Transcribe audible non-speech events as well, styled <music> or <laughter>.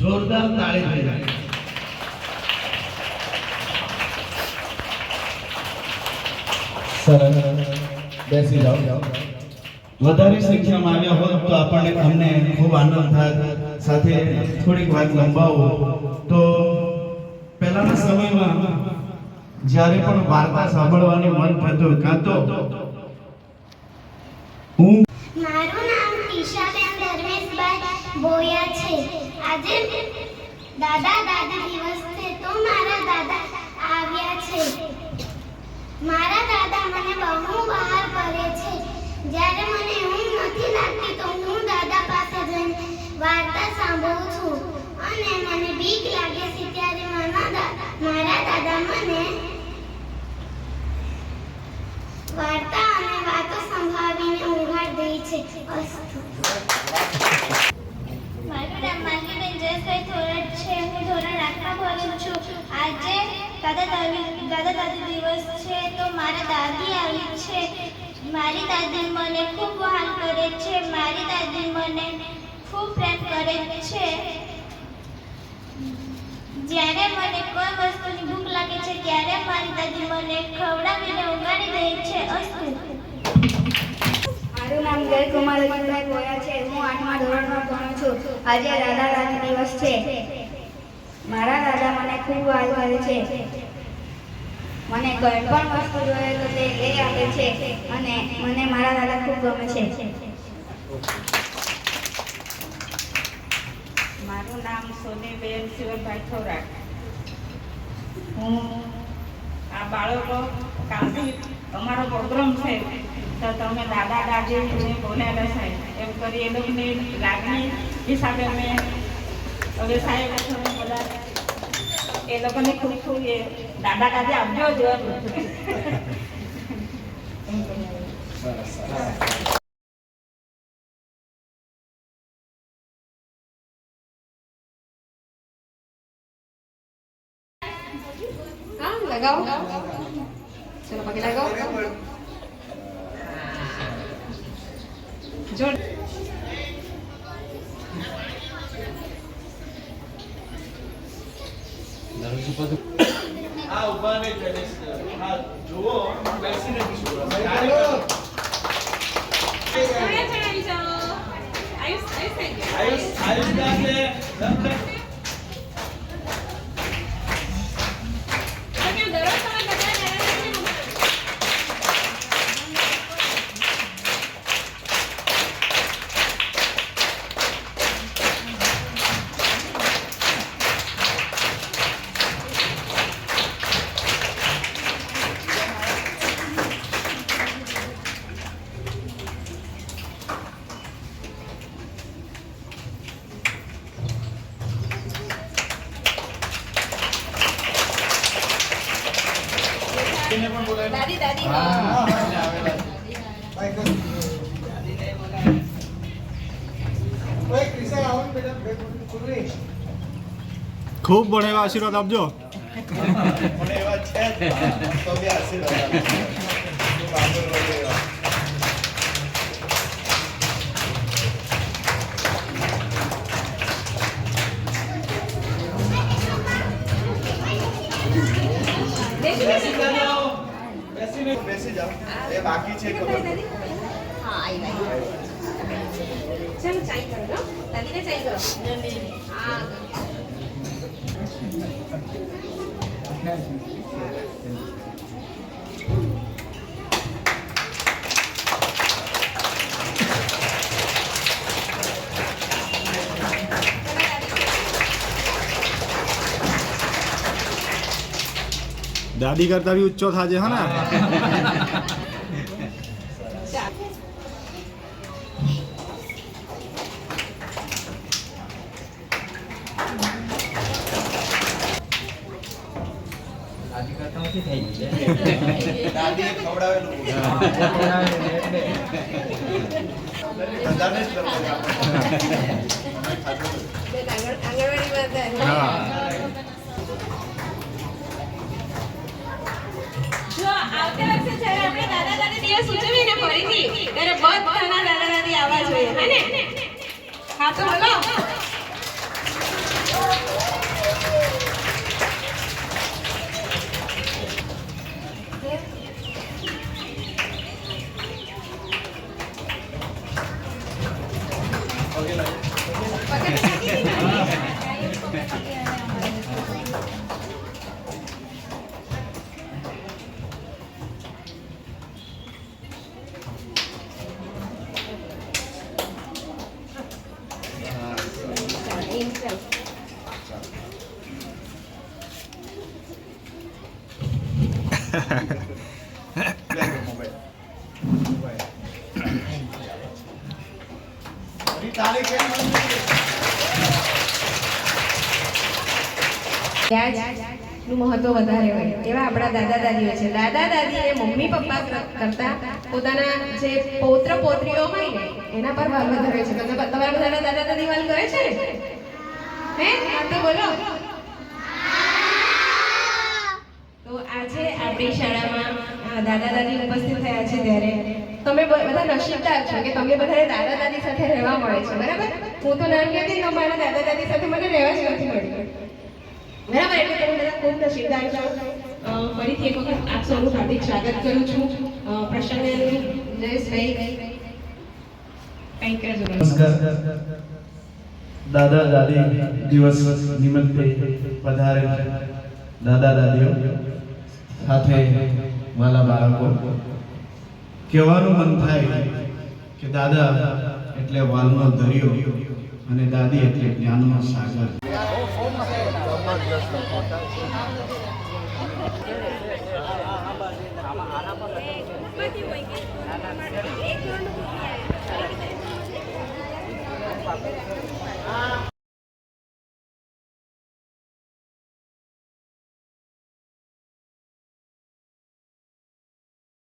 જોરદાર તાળી થઈ જાય સરસ બેસી જાઓ. વધારે સંખ્યામાં આવ્યા હોત તો આપણને અમને ખૂબ આનંદ થાય. સાથે થોડીક વાત લંબાવો. તો પહેલાના સમયમાં જ્યારે પણ વાર્તા સાંભળવાની મન થતું કાં તો હું મારું નથી લાગતી તો હું દાદા પાસે જઈને વાર્તા સાંભળું છું અને મને બીક લાગે છે ત્યારે મારા મારા દાદા મને વાર્તા અને વાતો સંભળાવીને ઊંઘાડી દે છે અસ્તુ મારું નામ માલવીબેન જયેશભાઈ થોરટ છે હું ધોરણ આઠમાં ભણું છું આજે દાદા દાદી દાદા દિવસ છે તો મારા દાદી આવી છે. મારી દાદી મને ખૂબ વહાલ કરે છે. મારી દાદી મને ખૂબ પ્રેમ કરે છે. જ્યારે મને કોઈ વસ્તુની ભૂખ લાગે છે, ત્યારે મારી દાદી મને ખવડાવીને ઉગાડી દે છે અસ્તુ. મારું નામ જયકુમાર અજીતભાઈ ગોયા છે. હું આઠમા ધોરણમાં ભણું છું. આજે દાદા દાદી દિવસ છે. મારા દાદા મને ખૂબ વાર કરે છે. મને કોઈ પણ વસ્તુ જોઈએ તો તે લઈ આપે છે અને મને મારા દાદા ખૂબ ગમે છે. મારું નામ સોનીબેન શિવનભાઈ થોરાટ હું આ બાળકો કાલથી અમારો પ્રોગ્રામ છે, તો તમે દાદા દાદીને બોલાવેલા છે, એમ કરી એ લોકોની લાગણી હિસાબે અમે હવે સાહેબ બધા એ લોકોને ખૂબ ખૂબ એ દાદા દાદી આપજો જ એમ કરી હા લગાવો ચલો પગે લગાવો જોડ આ ઊભા ને ગણેશ જુઓ બેસીને આયુષ આયુષ દાખલે રમતે દાદી દાદી. ખૂબ પણ આશીર્વાદ આપજો. <laughs> પણ છે <laughs> તો બી આશીર્વાદ એ બાકી છે ખબર ચલ ચાઈ કરો દાદીને ચાઈ કરો. હા દાદી કરતા બી ઊંચો થાજે હા ને? દાદીએ દાદી દિવસ ને ફરીથી ત્યારે બધાના દાદા દાદી આવવા જોઈએ. હે ને હા તો બોલો. મહત્વ વધારે હોય. એવા આપણા દાદા દાદીઓ છે. દાદા દાદી એ મમ્મી પપ્પા કરતા પોતાના જે પૌત્ર પૌત્રીઓ હોય ને, એના પર વાલ વધારે છે. તમે તમારા બધાના દાદા દાદી વાલ કરે છે? હા? તો બોલો તો આજે આપણી શાળામાં દાદા દાદી ઉપસ્થિત થયા છે ત્યારે. તમે બધા નસીબદાર છો કે તમે બધાને દાદા દાદી સાથે રહેવા મળે છે, બરાબર? હું તો નાની હતી તો મારા દાદા દાદી સાથે મને રહેવા જ નથી મળ્યું બરાબર? એટલે તમે બધા ખૂબ નસીબદાર છો. ફરીથી એક વખત આપ સૌનું હાર્દિક સ્વાગત કરું છું. પ્રસન્ન જયેશભાઈ કંઈક. નમસ્કાર. દાદા દાદી દિવસ નિમિત્તે પધારે દાદા દાદીઓ સાથે મારા બાળકો, કહેવાનું મન થાય કે દાદા એટલે વાલનો દરિયો અને દાદી એટલે જ્ઞાનનો સાગર. એક